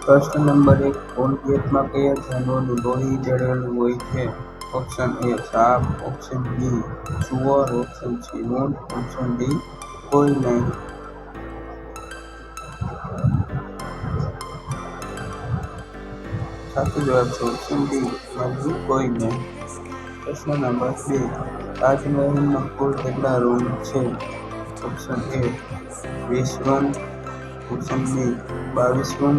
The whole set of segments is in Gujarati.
પ્રશ્ન નંબર એક કોલગેટમાં કયા જાનવરનું લોહી જળેલું હોય છે ઓપ્શન એ સાપ ઓપ્શન બી સુવર ઓપ્શન સી ઊંટ ઓપ્શન ડી કોઈ નહીં સાચો જવાબ છે ઓપ્શન ડી હજુ કોઈ નહીં પ્રશ્ન નંબર બે તાજમહેલમાં કુલ કેટલા રૂમ છે ઓપ્શન એ વીસ રૂમ ઓપ્શન બી બાવીસ રૂમ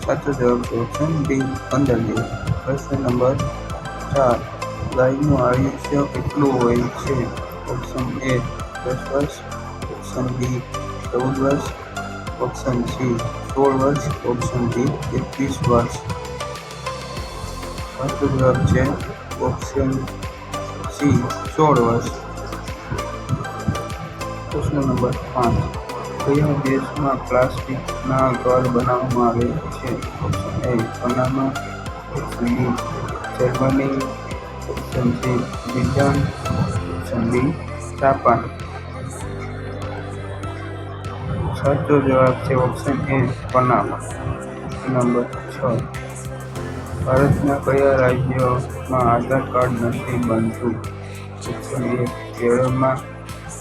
સાચો જવાબ છે ઓપ્શન ડી પંદર દિવસ પ્રશ્ન નંબર ચાર ગાયનું આયુષ્ય કેટલું હોય છે ઓપ્શન એ દસ વર્ષ ઓપ્શન બી ચૌદ વર્ષ ઓપ્શન સી સોળ વર્ષ ઓપ્શન ડી એકવીસ વર્ષ સાચો જવાબ છે ઓપ્શન સી સોળ વર્ષ પ્રશ્ન નંબર પાંચ કયા દેશમાં પ્લાસ્ટિકના ઘર બનાવવામાં આવે છે. Option A Panama option Germany option C Britain option B Japan. સાચો જવાબ છે ઓપ્શન એ પનામા નંબર છ. ભારતના કયા રાજ્યોમાં આધાર કાર્ડ નથી બનતું? ઓપ્શન એ કેરળમાં.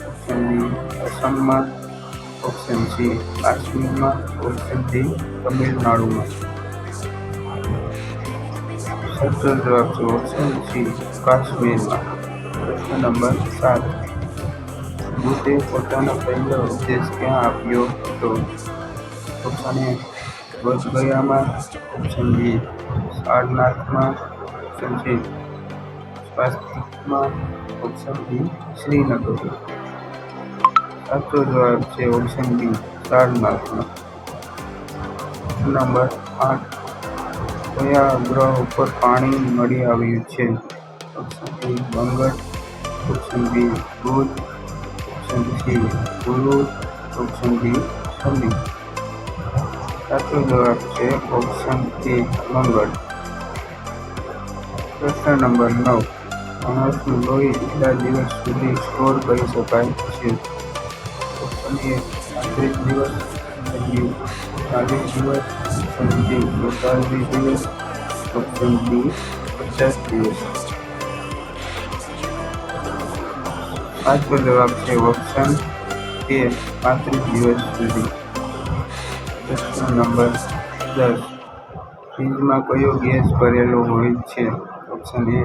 ઓપ્શન બી આસામમાં. ઓપ્શન સી કાશ્મીરમાં ઓપ્શન ડી તમિલનાડુમાં. સાચો જવાબ છે ઓપ્શન સી કાશ્મીરમાં. પ્રશ્ન નંબર સાત. બુદ્ધે પોતાનો પહેલો ઉપદેશ ક્યાં આપ્યો હતો? ઓપ્શન એ બોધગયામાં ઓપ્શન બી, સારનાથમાં ઓપ્શન સી, સ્વાસ્તિકમાં ઓપ્શન બી શ્રીનગર સાચો જવાબ છે ઓપ્શન બી સારનાથમાં નંબર આઠ. કયા ગ્રહ ઉપર પાણી મળી આવ્યું છે. ઓપ્શન એ બંગટ ઓપ્શન બી બુધ ઓપ્શન સી ગુરુ ઓપ્શન બી શનિ. સાચો જવાબ છે ઓપ્શન એ મંગળ. પ્રશ્ન નંબર નવ. માણસનું લોહી કેટલા દિવસ સુધી સ્ટોર કરી શકાય છે. ઓપ્શન એ પાંત્રીસ દિવસ ઓપ્શન બી ચાલીસ દિવસ ઓપ્શન સી બેતાલીસ દિવસ ઓપ્શન ડી પચાસ દિવસ સાચો જવાબ છે ઓપ્શન એ પાંત્રીસ દિવસ સુધી પ્રશ્ન નંબર દસ ફ્રીજમાં કયો ગેસ ભરેલો હોય છે option A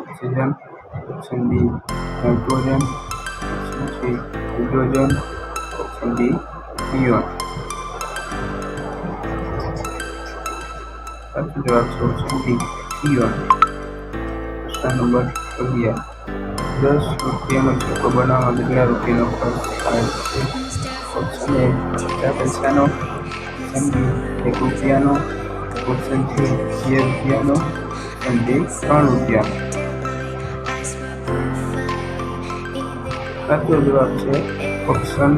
oxygen option B nitrogen option C hydrogen option D neon સાચો જવાબ છે ઓપ્શન ડી નિયોન પ્રશ્ન નંબર અગિયાર દસ રૂપિયાનો સિક્કો બનાવવા કેટલા રૂપિયાનો ખર્ચ થાય છે ઓપ્શન એ કેટલા પૈસાનો ઓપ્શન બી એક રૂપિયાનો ઓપ્શન સી બે રૂપિયાનો ઓપ્શન ડી ત્રણ રૂપિયા তৈরি হচ্ছে অপশন